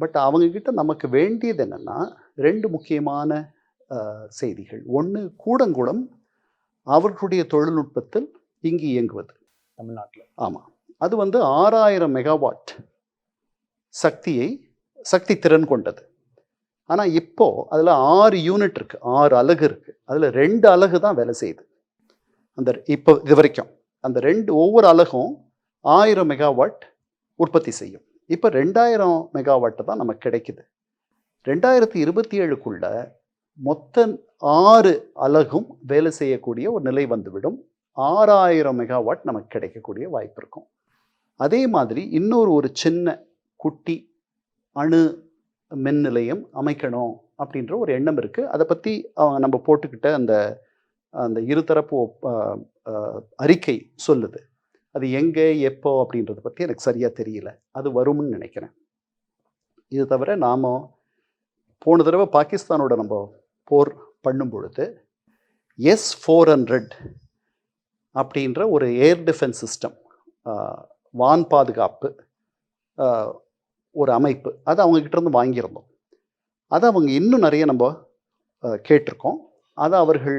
But அவங்கக்கிட்ட நமக்கு வேண்டியது என்னென்னா ரெண்டு முக்கியமான செய்திகள். ஒன்று கூடங்குளம் அவர்களுடைய தொழில்நுட்பத்தில் இங்கு இயங்குவது. தமிழ்நாட்டில். ஆமாம் அது வந்து ஆறாயிரம் மெகாவாட் சக்தியை சக்தி திறன் கொண்டது. ஆனால் இப்போ அதில் ஆறு யூனிட் இருக்கு. ஆறு அலகு இருக்கு. அதில் ரெண்டு அலகு தான் வேலை செய்யுது. அந்த இப்போ இது வரைக்கும். அந்த ரெண்டு ஒவ்வொரு அலகும் ஆயிரம் மெகாவாட் உற்பத்தி செய்யும். இப்போ ரெண்டாயிரம் மெகாவாட்டு தான் நமக்கு கிடைக்குது. ரெண்டாயிரத்தி இருபத்தி ஏழுக்குள்ள மொத்த ஆறு அலகும் வேலை செய்யக்கூடிய ஒரு நிலை வந்துவிடும். ஆறாயிரம் மெகாவாட் நமக்கு கிடைக்கக்கூடிய வாய்ப்பு இருக்கும். அதே மாதிரி இன்னொரு ஒரு சின்ன குட்டி அணு மின் நிலையம் அமைக்கணும் அப்படின்ற ஒரு எண்ணம் இருக்குது அதை பற்றி நம்ம போட்டுக்கிட்ட அந்த அந்த இருதரப்பு அறிக்கை சொல்லுது. அது எங்கே எப்போ அப்படின்றத பற்றி எனக்கு சரியாக தெரியல. அது வரும்னு நினைக்கிறேன். இது தவிர நாம் போன தடவை பாகிஸ்தானோட நம்ம போர் பண்ணும் பொழுது எஸ் ஃபோர் ஹண்ட்ரட் அப்படின்ற ஒரு ஏர் டிஃபென்ஸ் சிஸ்டம் வான் பாதுகாப்பு ஒரு அமைப்பு. அது அவங்கக்கிட்ட இருந்து வாங்கியிருந்தோம். அதை அவங்க இன்னும் நிறைய நம்ம கேட்டிருக்கோம். அதை அவர்கள்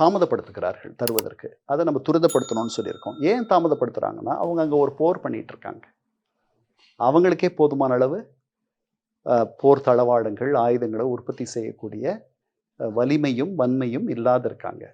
தாமதப்படுத்துகிறார்கள் தருவதற்கு. அதை நம்ம துரிதப்படுத்தணும்னு சொல்லியிருக்கோம். ஏன் தாமதப்படுத்துகிறாங்கன்னா அவங்க அங்கே ஒரு போர் பண்ணிட்டு இருக்காங்க அவங்களுக்கே போதுமான அளவு போர் தளவாடங்கள் ஆயுதங்களை உற்பத்தி செய்யக்கூடிய வலிமையும் வன்மையும் இல்லாத இருக்காங்க